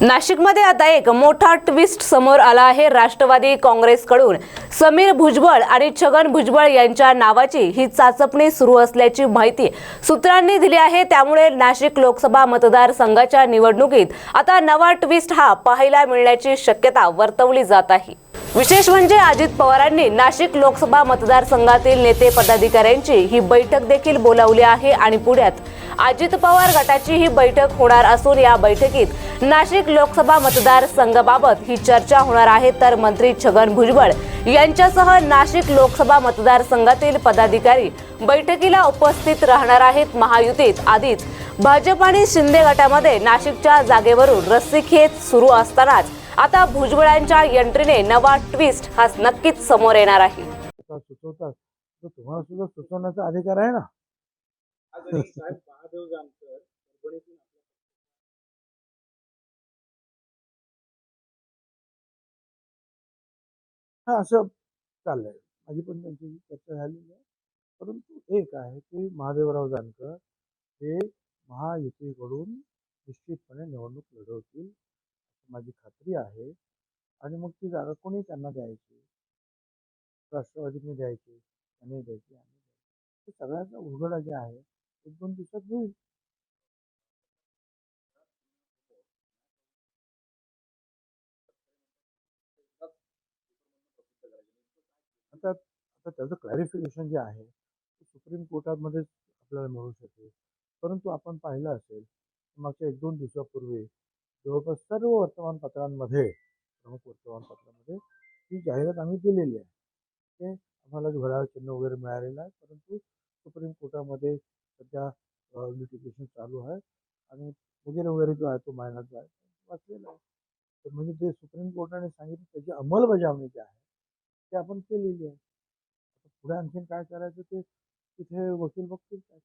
नाशिकमध्ये आता एक मोठा ट्विस्ट समोर आला आहे राष्ट्रवादी काँग्रेसकडून. समीर भुजबळ आणि छगन भुजबळ यांच्या नावाची ही चाचपणी सुरू असल्याची माहिती सूत्रांनी दिली आहे. त्यामुळे नाशिक लोकसभा मतदारसंघाच्या निवडणुकीत आता नवा ट्विस्ट हा पाहायला मिळण्याची शक्यता वर्तवली जात आहे. विशेष म्हणजे अजित पवारांनी नाशिक लोकसभा मतदारसंघातील नेते पदाधिकाऱ्यांची ही बैठक देखील बोलावली आहे आणि पुण्यात अजित पवार गटाची ही बैठक होणार असून या बैठकीत नाशिक लोकसभा मतदारसंघाबाबत ही चर्चा होणार आहे. तर मंत्री छगन भुजबळ यांच्यासह नाशिक लोकसभा मतदारसंघातील पदाधिकारी बैठकीला उपस्थित राहणार आहेत. महायुतीत आधीच भाजप आणि शिंदे गटामध्ये नाशिकच्या जागेवरून रस्सीखेच सुरू असतानाच आता भुजबळांच्या एंट्रीने नवा ट्विस्ट हा नक्कीच समोर येणार आहे. सुचवतात. तर तुम्हाला सुद्धा सुचवण्याचा अधिकार आहे ना? असं चाललंय. माझी पण त्यांची चर्चा झालेली आहे. परंतु एक आहे की महादेवराव जानकर हे महायुतीकडून निश्चितपणे निवडणूक लढवतील. माझी खात्री आहे आणि मग ती जागा कोणी त्यांना द्यायची? राष्ट्रवादीने द्यायची त्यांनी द्यायची आम्ही द्यायची. सगळ्याचा उलगडा जे आहे एक दोन दिवसात होईल. आता आता त्याचं क्लॅरिफिकेशन जे आहे ते सुप्रीम कोर्टामध्ये आपल्याला मिळू शकेल. परंतु आपण पाहिलं असेल मागच्या एक दोन दिवसापूर्वी जवळपास सर्व वर्तमानपत्रांमध्ये प्रमुख वर्तमानपत्रामध्ये ही जाहिरात आम्ही दिलेली आहे. ते आम्हाला घड्याळ चिन्ह वगैरे मिळालेलं आहे परंतु सुप्रीम कोर्टामध्ये सध्या लिटिगेशन चालू आहे आणि वगैरे वगैरे जो आहे तो महिना जो आहे वाचलेला आहे. तर म्हणजे जे सुप्रीम कोर्टाने सांगितलं त्याची अंमलबजावणी जी आहे ते आपण केलेली आहे. पुढे आणखीन काय करायचं ते तिथे वकील बघतील काय